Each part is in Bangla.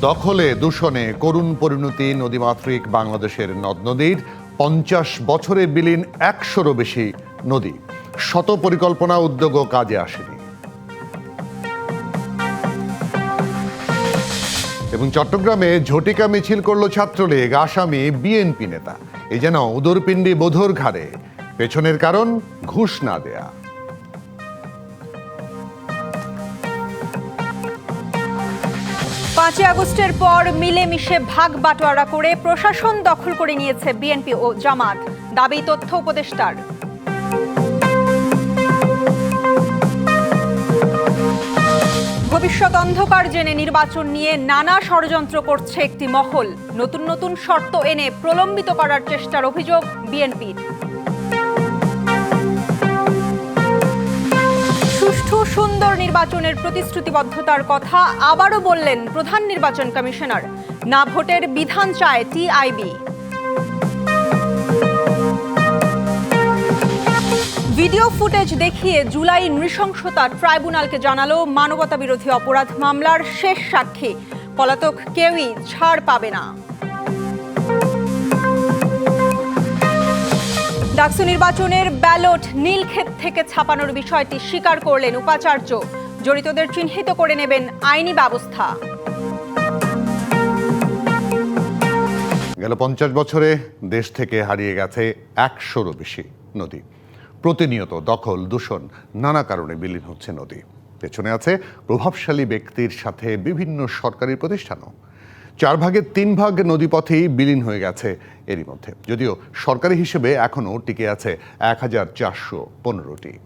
দখলে, দূষণে করুণ পরিণতি নদীমাতৃক বাংলাদেশের নদ নদীর। পঞ্চাশ বছরে বিলীন একশোরও বেশি নদী। শত পরিকল্পনা উদ্যোগ ও কাজে আসেনি। এবং চট্টগ্রামে ঝটিকা মিছিল করল ছাত্রলীগ, আসামি, বিএনপি নেতা। এ যেন উদরপিণ্ডি বোধর ঘাড়ে। পেছনের কারণ ঘুষ না দেয়া। পাঁচই আগস্টের পর মিলেমিশে ভাগ বাটোয়ারা করে প্রশাসন দখল করে নিয়েছে বিএনপি ও জামাত। দাবি তথ্য উপদেষ্টার। ভবিষ্যৎ অন্ধকার জেনে নির্বাচন নিয়ে নানা ষড়যন্ত্র করছে একটি মহল। নতুন নতুন শর্ত এনে প্রলম্বিত করার চেষ্টার অভিযোগ বিএনপির। সুন্দর নির্বাচনের প্রতিশ্রুতিবদ্ধতার কথা আবারও বললেন প্রধান নির্বাচন কমিশনার। না ভোটের বিধান চায় টিআইবি। ভিডিও ফুটেজ দেখিয়ে জুলাই নৃশংসতা ট্রাইব্যুনালকে জানালো মানবতা বিরোধী অপরাধ মামলার শেষ সাক্ষী। পলাতক কেউই ছাড় পাবে না। ডাকসু নির্বাচনের ব্যালট নীলক্ষেত থেকে ছাপানোর বিষয়টি স্বীকার করলেন উপাচার্য। জড়িতদের চিহ্নিত করে নেবেন আইনি ব্যবস্থা। গেল পঞ্চাশ বছরে দেশ থেকে হারিয়ে গেছে একশোরও বেশি নদী। প্রতিনিয়ত দখল, দূষণ, নানা কারণে বিলীন হচ্ছে নদী। পেছনে আছে প্রভাবশালী ব্যক্তির সাথে বিভিন্ন সরকারি প্রতিষ্ঠানও। চার ভাগের তিন ভাগ নদীপথেই বিলীন হয়ে গেছে এরই মধ্যে। যদিও সরকারি হিসেবে এখনও টিকে আছে এক হাজার চারশো পনেরোটি।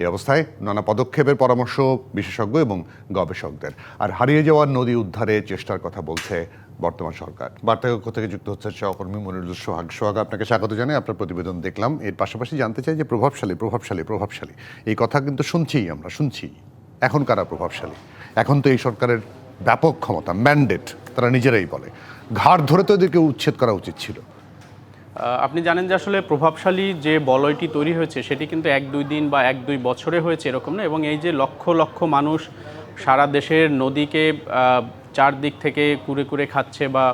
এই অবস্থায় নানা পদক্ষেপের পরামর্শ বিশেষজ্ঞ এবং গবেষকদের। আর হারিয়ে যাওয়ার নদী উদ্ধারে চেষ্টার কথা বলছে বর্তমান সরকার। বার্তাকক্ষ থেকে যুক্ত হচ্ছে সহকর্মী মনিরুল সোহাগ। সোহাগ, আপনাকে স্বাগত জানাই। আপনার প্রতিবেদন দেখলাম। এর পাশাপাশি জানতে চাই যে প্রভাবশালী প্রভাবশালী প্রভাবশালী। এই কথা কিন্তু শুনছিই আমরা শুনছি এখন কারা প্রভাবশালী? এখন তো এই সরকারের ব্যাপক ক্ষমতা ম্যান্ডেট তারা নিজেরাই বলে। ঘাড় ধরে তো এদেরকে উচ্ছেদ করা উচিত ছিল। আপনি জানেন যে আসলে প্রভাবশালী যে বলয়টি তৈরি হয়েছে, সেটি কিন্তু এক দুই দিন বা এক দুই বছরে হয়েছে এরকম না, এবং এই যে লক্ষ লক্ষ মানুষ সারা দেশের নদীকে চারদিক থেকে কুরে কুরে খাচ্ছে বা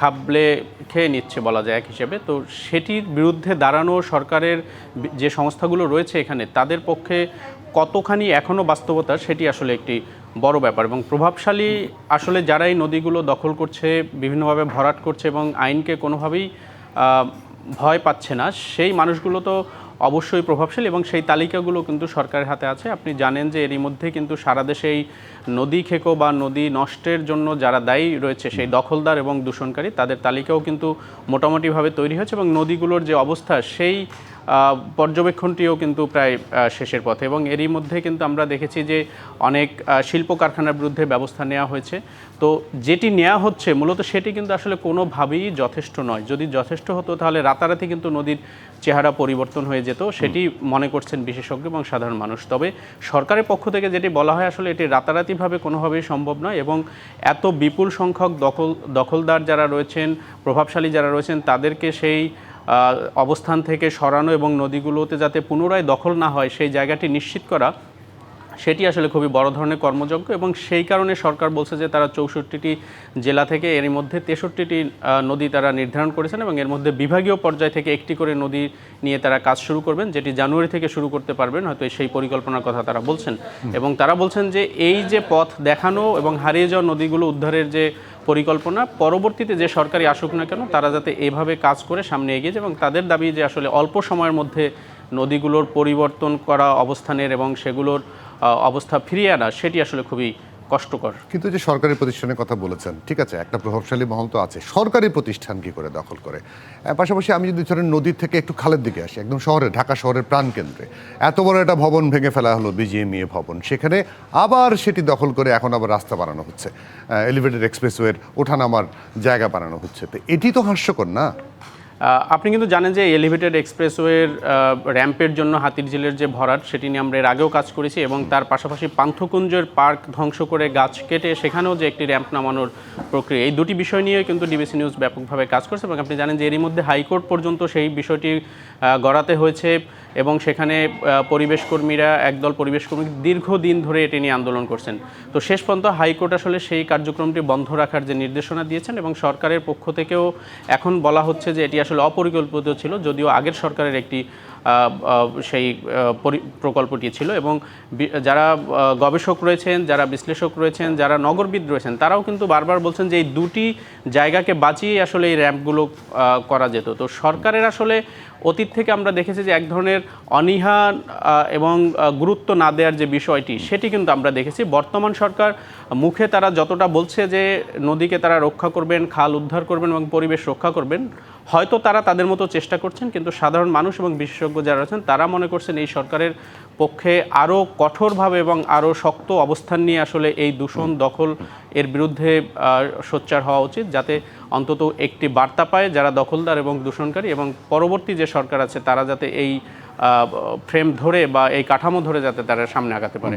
খাবলে খেয়ে নিচ্ছে বলা যায় এক হিসেবে, তো সেটির বিরুদ্ধে দাঁড়ানো সরকারের যে সংস্থাগুলো রয়েছে এখানে, তাদের পক্ষে কতখানি এখনও বাস্তবতা, সেটি আসলে একটি বড় ব্যাপার এবং প্রভাবশালী আসলে যারা এই নদীগুলো দখল করছে, বিভিন্নভাবে ভরাট করছে এবং আইনকে কোনোভাবেই ভয় পাচ্ছে না, সেই মানুষগুলো তো অবশ্যই প্রভাবশালী এবং সেই তালিকাগুলো কিন্তু সরকারের হাতে আছে। আপনি জানেন যে এরই মধ্যে কিন্তু সারা দেশে এই নদী খেকো বা নদী নষ্টের জন্য যারা দায়ী রয়েছে, সেই দখলদার এবং দূষণকারী, তাদের তালিকাও কিন্তু মোটামুটিভাবে তৈরি হয়েছে এবং নদীগুলোর যে অবস্থা, সেই পর্যবেক্ষণটিও কিন্তু প্রায় শেষের পথে। এবং এরই মধ্যে কিন্তু আমরা দেখেছি যে অনেক শিল্প কারখানার বিরুদ্ধে ব্যবস্থা নেওয়া হয়েছে। তো যেটি নেওয়া হচ্ছে মূলত সেটি কিন্তু আসলে কোনোভাবেই যথেষ্ট নয়। যদি যথেষ্ট হতো তাহলে রাতারাতি কিন্তু নদীর চেহারা পরিবর্তন হয়ে যেত। সেটি মনে করছেন বিশেষজ্ঞ এবং সাধারণ মানুষ। তবে সরকারের পক্ষ থেকে যেটি বলা হয় আসলে এটি রাতারাতিভাবে কোনোভাবেই সম্ভব নয় এবং এত বিপুল সংখ্যক দখল দখলদার যারা রয়েছেন প্রভাবশালী যারা রয়েছেন তাদেরকে সেই অবস্থান থেকে সরানো এবং নদীগুলোতে যাতে পুনরায় দখল না হয় সেই জায়গাটি নিশ্চিত করা সেটি আসলে খুবই বড় ধরনের কর্মযজ্ঞ এবং সেই কারণে সরকার বলছে যে তারা চৌষট্টিটি জেলা থেকে এর মধ্যে তেষট্টিটি নদী তারা নির্ধারণ করেছেন এবং এর মধ্যে বিভাগীয় পর্যায় থেকে একটি করে নদী নিয়ে তারা কাজ শুরু করবেন যেটি জানুয়ারি থেকে শুরু করতে পারবেন হয়তো সেই পরিকল্পনার কথা তারা বলছেন। এবং তারা বলছেন যে এই যে পথ দেখানো এবং হারিয়ে যাওয়া নদীগুলো উদ্ধারের যে পরিকল্পনা, পরবর্তীতে যে সরকারি আসুক না কেন, তারা যাতে এভাবে কাজ করে সামনে এগিয়ে যায় এবং তাদের দাবি যে আসলে অল্প সময়ের মধ্যে নদীগুলোর পরিবর্তন করা অবস্থানের এবং সেগুলোর অবস্থা ফিরিয়ে আনা, সেটি আসলে খুবই কষ্টকর। কিন্তু যে সরকারি প্রতিষ্ঠানের কথা বলেছেন, ঠিক আছে, একটা প্রভাবশালী মহল তো আছে, সরকারি প্রতিষ্ঠান কি করে দখল করে? পাশাপাশি আমি যদি ধরেন নদীর থেকে একটু খালের দিকে আসি, একদম শহরে, ঢাকা শহরের প্রাণকেন্দ্রে এত বড় একটা ভবন ভেঙে ফেলা হলো বিজিএমইএ ভবন, সেখানে আবার সেটি দখল করে এখন আবার রাস্তা বানানো হচ্ছে এলিভেটেড এক্সপ্রেসওয়ের ওঠানামার জায়গা বানানো হচ্ছে, তো এটি তো হাস্যকর না? আপনি কিন্তু জানেন যে এলিভেটেড এক্সপ্রেসওয়ের র্যাম্পের জন্য হাতিরঝিলের যে ভরাট, সেটি নিয়ে আমরা এর আগেও কাজ করেছি এবং তার পাশাপাশি পান্থকুঞ্জের পার্ক ধ্বংস করে গাছ কেটে সেখানেও যে একটি র্যাম্প নামানোর প্রক্রিয়া। এই দুটি বিষয় নিয়ে কিন্তু ডিবিসি নিউজ ব্যাপকভাবে কাজ করছে এবং আপনি জানেন যে এরই মধ্যে হাইকোর্ট পর্যন্ত সেই বিষয়টি গড়াতে হয়েছে এবং সেখানে পরিবেশ কর্মীরা, একদল পরিবেশ কর্মী দীর্ঘদিন ধরে এটি নিয়ে আন্দোলন করছেন। তো শেষ পর্যন্ত হাইকোর্ট আসলে সেই কার্যক্রমটি বন্ধ রাখার যে নির্দেশনা দিয়েছেন এবং সরকারের পক্ষ থেকেও এখন বলা হচ্ছে যে এটি আসলে অপরিকল্পিত ছিল, যদিও আগের সরকারের একটি সেই পরি- প্রকল্পটি ছিল এবং যারা গবেষক রয়েছেন, যারা বিশ্লেষক রয়েছেন, যারা নগরবিদ রয়েছেন, তারাও কিন্তু বারবার বলছেন যে এই দুটি জায়গাকে বাঁচিয়ে আসলে এই র্যাম্পগুলো করা যেত। তো সরকারের আসলে অতীত থেকে আমরা দেখেছি যে এক ধরনের অনীহা এবং গুরুত্ব না দেওয়ার যে বিষয়টি, সেটি কিন্তু আমরা দেখেছি। বর্তমান সরকার মুখে তারা যতটা বলছে যে নদীকে তারা রক্ষা করবেন, খাল উদ্ধার করবেন এবং পরিবেশ রক্ষা করবেন হয়তো তারা তাদের মতো চেষ্টা করছেন, কিন্তু সাধারণ মানুষ এবং বিশেষজ্ঞ যারা আছেন, তারা মনে করছেন এই সরকারের পক্ষে আরও কঠোরভাবে এবং আরও শক্ত অবস্থান নিয়ে আসলে এই দূষণ দখল এর বিরুদ্ধে সোচ্চার হওয়া উচিত, যাতে অন্তত একটি বার্তা পায় যারা দখলদার এবং দূষণকারী এবং পরবর্তী যে সরকার আছে, তারা যাতে এই ফ্রেম ধরে বা এই কাঠামো ধরে যাতে তারা সামনে আগাতে পারে।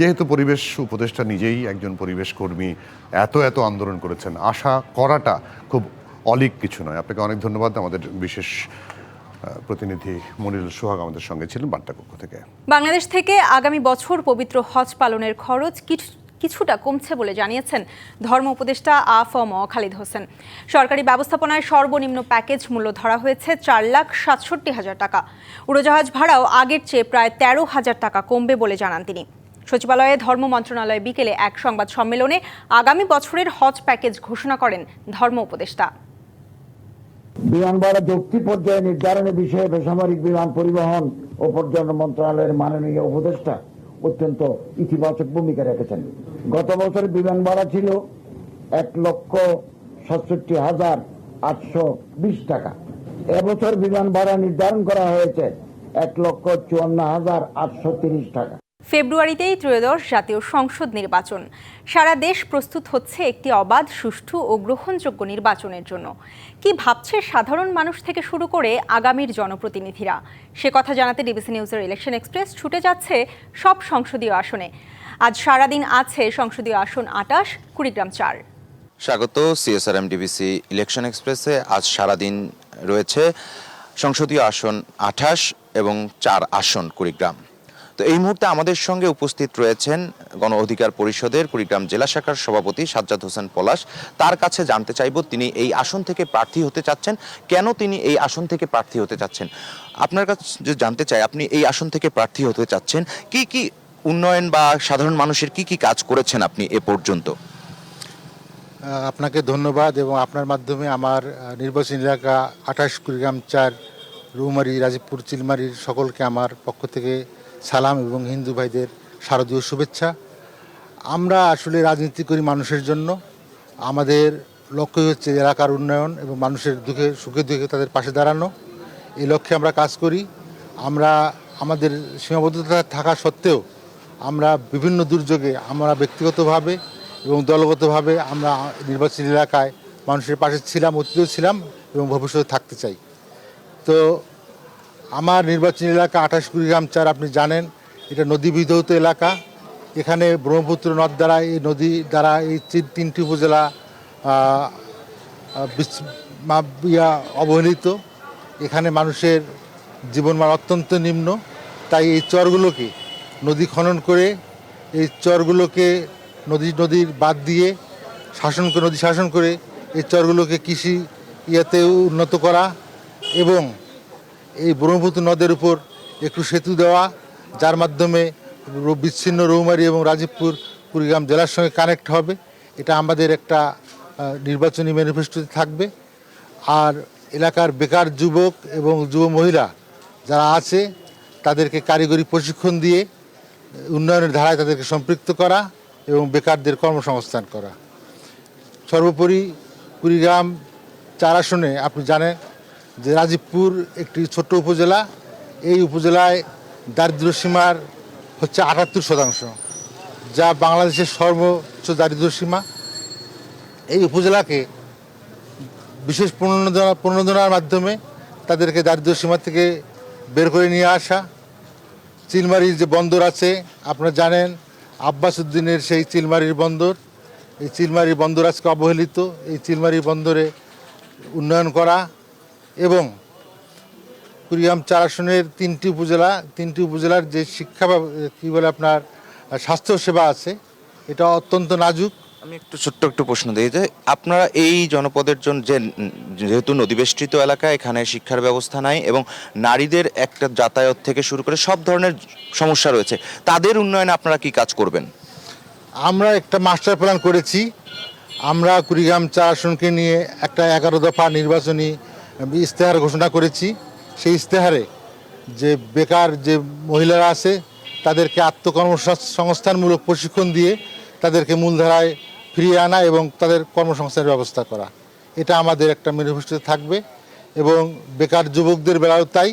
যেহেতু পরিবেশ উপদেষ্টা নিজেই একজন পরিবেশ কর্মী, এত এত আন্দোলন করেছেন, আশা করাটা খুব অলিক কিছু নয়। আপনাকে অনেক ধন্যবাদ। আমাদের বিশেষ প্রতিনিধি মনিরুল সোহাগ আমাদের সঙ্গে ছিলেন বার্তা কক্ষ থেকে। বাংলাদেশ থেকে আগামী বছর পবিত্র হজ পালনের খরচ কিছু- কিছুটা কমছে বলে জানিয়েছেন ধর্ম উপদেষ্টা আফম খালিদ হোসেন। সরকারি ব্যবস্থাপনায় সর্বনিম্ন প্যাকেজ মূল্য ধরা হয়েছে চার লাখ সাতষট্টি হাজার টাকা। উড়োজাহাজ ভাড়াও আগের চেয়ে প্রায় তেরো হাজার টাকা কমবে বলে জানান তিনি। সচিবালয়ে ধর্ম মন্ত্রণালয় বিকেলে এক সংবাদ সম্মেলনে আগামী বছরের হজ প্যাকেজ ঘোষণা করেন ধর্ম উপদেষ্টা। বিমান ভাড়া যৌক্তিক পর্যায়ে নির্ধারণের বিষয়ে বেসামরিক বিমান পরিবহন ও পর্যটন মন্ত্রণালয়ের মাননীয় উপদেষ্টা অত্যন্ত ইতিবাচক ভূমিকা রেখেছেন। গত বছর বিমান ভাড়া ছিল এক লক্ষ সাতষট্টি হাজার আটশো বিশ টাকা। এবছর বিমান ভাড়া নির্ধারণ করা হয়েছে এক লক্ষ চুয়ান্ন হাজার আটশো তিরিশ টাকা। ফেব্রুয়ারিতেই ত্রয়োদশ জাতীয় সংসদ নির্বাচন। সারা দেশ প্রস্তুত হচ্ছে একটি অবাধ, সুষ্ঠু ও গ্রহণযোগ্য নির্বাচনের জন্য। কি ভাবছে সাধারণ মানুষ থেকে শুরু করে আগামীর জনপ্রতিনিধিরা? সে কথা জানাতে ডিবিসি নিউজের ইলেকশন এক্সপ্রেস ছুটে যাচ্ছে সব সংসদীয় আসনে। আজ সারাদিন আছে সংসদীয় আসন আটাশ, কুড়িগ্রাম চার। স্বাগত, সিএসআরএম ডিবিসি ইলেকশন এক্সপ্রেসে। আজ সারাদিন রয়েছে সংসদীয় আসন আঠাশ এবং চার আসন কুড়িগ্রাম। তো এই মুহূর্তে আমাদের সঙ্গে উপস্থিত রয়েছেন গণ অধিকার পরিষদের কুড়িগ্রাম জেলা শাখার সভাপতি সাজ্জাদ হোসেন পলাশ। তার কাছে জানতে চাইব, তিনি এই আসন থেকে প্রার্থী হতে চাচ্ছেন। কেন তিনি এই আসন থেকে প্রার্থী হতে চাচ্ছেন? আপনার কাছে জানতে চাই, আপনি এই আসন থেকে প্রার্থী হতে চাচ্ছেন। কি কি উন্নয়ন বা সাধারণ মানুষের কি কি কাজ করেছেন আপনি এ পর্যন্ত? আপনাকে ধন্যবাদ এবং আপনার মাধ্যমে আমার নির্বাচনী এলাকা আঠাশ কুড়িগ্রাম চার রুমারি, রাজীবপুর, চিলমারির সকলকে আমার পক্ষ থেকে সালাম এবং হিন্দু ভাইদের শারদীয় শুভেচ্ছা। আমরা আসলে রাজনীতি করি মানুষের জন্য। আমাদের লক্ষ্যই হচ্ছে এলাকার উন্নয়ন এবং মানুষের দুঃখে, সুখে দুঃখে তাদের পাশে দাঁড়ানো। এই লক্ষ্যে আমরা কাজ করি। আমরা আমাদের সীমাবদ্ধতা থাকা সত্ত্বেও আমরা বিভিন্ন দুর্যোগে আমরা ব্যক্তিগতভাবে এবং দলগতভাবে আমরা নির্বাচনী এলাকায় মানুষের পাশে ছিলাম, অতীতেও ছিলাম এবং ভবিষ্যতে থাকতে চাই। তো আমার নির্বাচনী এলাকা আঠাশ কুড়িগ্রাম চার, আপনি জানেন, এটা নদী বিধৌত এলাকা। এখানে ব্রহ্মপুত্র নদ দ্বারা এই নদী দ্বারা এই তিন- তিনটি উপজেলা ইয়া অবহেলিত। এখানে মানুষের জীবনমান অত্যন্ত নিম্ন। তাই এই চরগুলোকে নদী খনন করে, এই চরগুলোকে নদী, নদীর বাদ দিয়ে শাসন নদী শাসন করে এই চরগুলোকে কৃষি ইয়েতে উন্নত করা এবং এই ব্রহ্মপুত্র নদের উপর একটু সেতু দেওয়া, যার মাধ্যমে বিচ্ছিন্ন রৌমারী এবং রাজীবপুর কুড়িগ্রাম জেলার সঙ্গে কানেক্ট হবে। এটা আমাদের একটা নির্বাচনী ম্যানিফেস্টোতে থাকবে। আর এলাকার বেকার যুবক এবং যুব মহিলা যারা আছে, তাদেরকে কারিগরি প্রশিক্ষণ দিয়ে, উন্নয়নের ধারায় তাদেরকে সম্পৃক্ত করা এবং বেকারদের কর্মসংস্থান করা। সর্বোপরি কুড়িগ্রাম চার আসনে, আপনি জানেন যে রাজীবপুর একটি ছোট্ট উপজেলা, এই উপজেলায় দারিদ্র সীমার হচ্ছে আটাত্তর শতাংশ, যা বাংলাদেশের সর্বোচ্চ দারিদ্র সীমা এই উপজেলাকে বিশেষ প্রণোদনা, প্রণোদনার মাধ্যমে তাদেরকে দারিদ্র্য সীমা থেকে বের করে নিয়ে আসা। চিলমারির যে বন্দর আছে, আপনারা জানেন, আব্বাস উদ্দিনের সেই চিলমারির বন্দর। এই চিলমারির বন্দর আজকে অবহেলিত। এই চিলমারির বন্দরে উন্নয়ন করা এবং কুড়িগ্রাম চার আসনের তিনটি উপজেলা তিনটি উপজেলার যে শিক্ষা কী বলে আপনার স্বাস্থ্য সেবা আছে এটা অত্যন্ত নাজুক। আমি একটু ছোট্ট একটু প্রশ্ন দিই যে আপনারা এই জনপদের জন্য যে যেহেতু নদীবেষ্টিত এলাকা এখানে শিক্ষার ব্যবস্থা নাই এবং নারীদের একটা যাতায়াত থেকে শুরু করে সব ধরনের সমস্যা রয়েছে তাদের উন্নয়নে আপনারা কি কাজ করবেন? আমরা একটা মাস্টার প্ল্যান করেছি। আমরা কুড়িগ্রাম চার আসনকে নিয়ে একটা এগারো দফা নির্বাচনী ইশতেহার ঘোষণা করেছি। সেই ইশতেহারে যে বেকার যে মহিলারা আছে, তাদেরকে আত্মকর্মসংস্থানমূলক প্রশিক্ষণ দিয়ে তাদেরকে মূলধারায় ফিরিয়ে আনা এবং তাদের কর্মসংস্থানের ব্যবস্থা করা। এটা আমাদের একটা ম্যানিফেস্টোতে থাকবে এবং বেকার যুবকদের বেলাও তাই।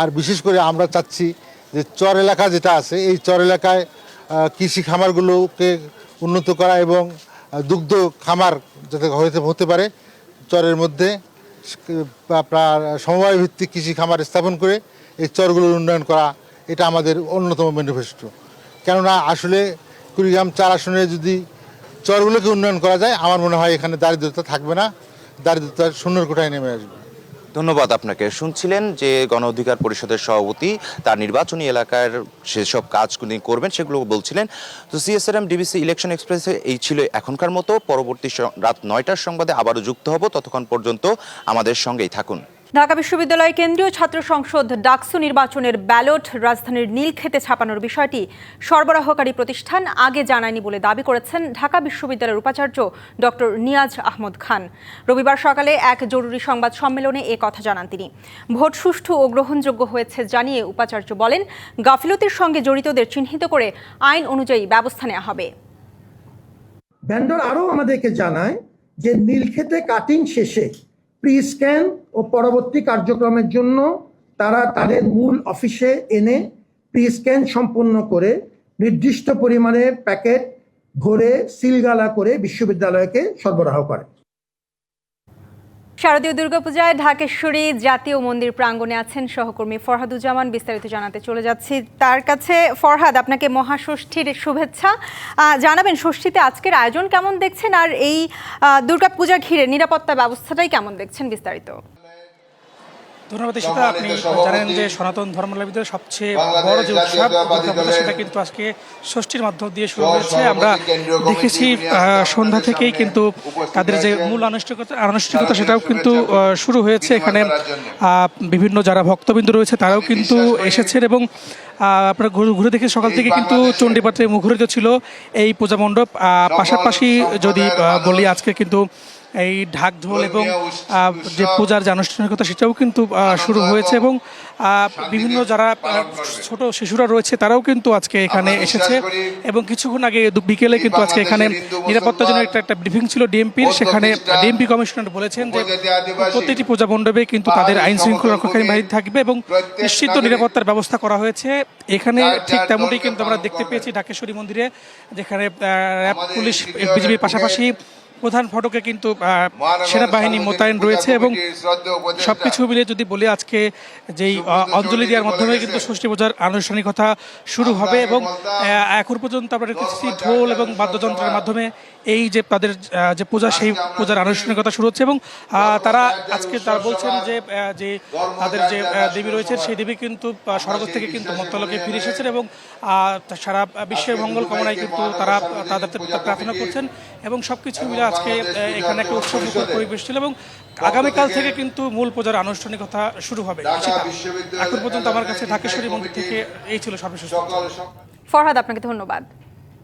আর বিশেষ করে আমরা চাচ্ছি যে চর এলাকা যেটা আছে, এই চর এলাকায় কৃষি খামারগুলোকে উন্নত করা এবং দুগ্ধ খামার যাতে হতে পারে, চরের মধ্যে সমবায় ভিত্তিক কৃষি খামার স্থাপন করে এই চরগুলোর উন্নয়ন করা এটা আমাদের অন্যতম ম্যানিফেস্টো কেননা আসলে কুড়িগ্রাম চার আসনে যদি চরগুলোকে উন্নয়ন করা যায়, আমার মনে হয় এখানে দারিদ্রতা থাকবে না, দারিদ্রতা শূন্যর কোঠায় নেমে আসবে। ধন্যবাদ আপনাকে। শুনছিলেন যে গণ অধিকার পরিষদের সভাপতি তার নির্বাচনী এলাকার সেসব কাজ করবেন সেগুলো বলছিলেন। তো সিএসআরএম, ডিবিসি ইলেকশন এক্সপ্রেসে এই ছিল এখনকার মতো। পরবর্তী রাত নয়টার সংবাদে আবারও যুক্ত হব। ততক্ষণ পর্যন্ত আমাদের সঙ্গেই থাকুন। ঢাকা বিশ্ববিদ্যালয় কেন্দ্রীয় ছাত্র সংসদ ডাকসু নির্বাচনের ব্যালট রাজধানীর নীলক্ষেতে ছাপানোর বিষয়টি সরবরাহকারী প্রতিষ্ঠান আগে জানায়নি বলে দাবি করেছেন ঢাকা বিশ্ববিদ্যালয়ের উপাচার্য ডক্টর নিয়াজ আহমদ খান। রবিবার সকালে এক জরুরি সংবাদ সম্মেলনে এ কথা জানান তিনি। ভোট সুষ্ঠু ও গ্রহণযোগ্য হয়েছে জানিয়ে উপাচার্য বলেন, গাফিলতির সঙ্গে জড়িতদের চিহ্নিত করে আইন অনুযায়ী ব্যবস্থা নেওয়া হবে। ভেন্ডর আরও আমাদেরকে জানায় যে নীলক্ষেতে কাটিং শেষে প্রি স্ক্যান ও পরবর্তী কার্যক্রমের জন্য তারা তাদের মূল অফিসে এনে প্রি স্ক্যান সম্পন্ন করে নির্দিষ্ট পরিমাণে প্যাকেট ভরে সিলগালা করে বিশ্ববিদ্যালয়কে সরবরাহ করে। শারদীয় দুর্গাপূজায় ঢাকেশ্বরী জাতীয় মন্দির প্রাঙ্গণে আছেন সহকর্মী ফরহাদুজ্জামান, বিস্তারিত জানাতে চলে যাচ্ছি তার কাছে। ফরহাদ, আপনাকে মহাষষ্ঠীর শুভেচ্ছা। জানাবেন, ষষ্ঠীতে আজকের আয়োজন কেমন দেখছেন? আর এই দুর্গাপূজা ঘিরে নিরাপত্তা ব্যবস্থাটাই কেমন দেখছেন বিস্তারিত? ধন্যবাদ সেটা আপনি জানেন যে সনাতন ধর্মাবলম্বীদের সবচেয়ে বড় যে উৎসব সেটা কিন্তু আজকে ষষ্ঠীর মাধ্যম দিয়ে শুরু হয়েছে। আমরা দেখেছি সন্ধ্যা থেকেই কিন্তু তাদের যে মূল আনুষ্ঠানিকতা আনুষ্ঠানিকতা সেটাও কিন্তু শুরু হয়েছে এখানে। বিভিন্ন যারা ভক্তবিন্দু রয়েছে তারাও কিন্তু এসেছেন এবং আপনারা ঘুরে ঘুরে দেখে সকাল থেকে কিন্তু চণ্ডীপাত্রে মুখরিত ছিল এই পূজা মণ্ডপ। পাশাপাশি যদি বলি আজকে কিন্তু এই ঢাক ঢোল এবং যে পূজার যে আনুষ্ঠানিকতা সেটাও কিন্তু শুরু হয়েছে এবং বিভিন্ন যারা ছোট শিশুরা রয়েছে তারাও কিন্তু আজকে এখানে এসেছে। এবং কিছুক্ষণ আগে বিকেলে কিন্তু আজকে এখানে নিরাপত্তার জন্য একটা একটা ব্রিফিং ছিল ডিএমপির সেখানে ডিএমপি কমিশনার বলেছেন যে প্রত্যেকটি পূজা মণ্ডপে কিন্তু তাদের আইন শৃঙ্খলা রক্ষাকারী বাহিনী থাকবে এবং নিশ্চিত নিরাপত্তার ব্যবস্থা করা হয়েছে। এখানে ঠিক তেমনটি কিন্তু আমরা দেখতে পেয়েছি ঢাকেশ্বরী মন্দিরে যেখানে র্যাব পুলিশ বিজেপির পাশাপাশি প্রধান ফটকে কিন্তু সেনাবাহিনী মোতায়েন রয়েছে এবং সবকিছু মিলে যদি বলি আজকে যেই অঞ্জলি দেওয়ার মাধ্যমে কিন্তু ষষ্ঠী পূজার আনুষ্ঠানিকতা শুরু হবে এবং এখন পর্যন্ত আমরা দেখতেছি ঢোল এবং বাদ্যযন্ত্রের মাধ্যমে এই যে তাদের যে পূজা সেই পূজার আনুষ্ঠানিকতা শুরু হচ্ছে এবং তারা আজকে তারা বলছেন যে যে তাদের যে দেবী রয়েছে সেই দেবী কিন্তু স্বর্গ থেকে কিন্তু মত্তলোকে ফিরে এসেছেন এবং সারা বিশ্বের মঙ্গল কামনায় কিন্তু তারা তাদের প্রার্থনা করছেন এবং সব কিছু মিলে আজকে এখানে একটা উৎসব মুখর পরিবেশ ছিল এবং আগামীকাল থেকে কিন্তু মূল পূজার আনুষ্ঠানিকতা শুরু হবে। এখন পর্যন্ত আমার কাছে ঢাকেশ্বরী মন্দির থেকে এই ছিল সর্বশেষ। ফরহাদ আপনাকে ধন্যবাদ।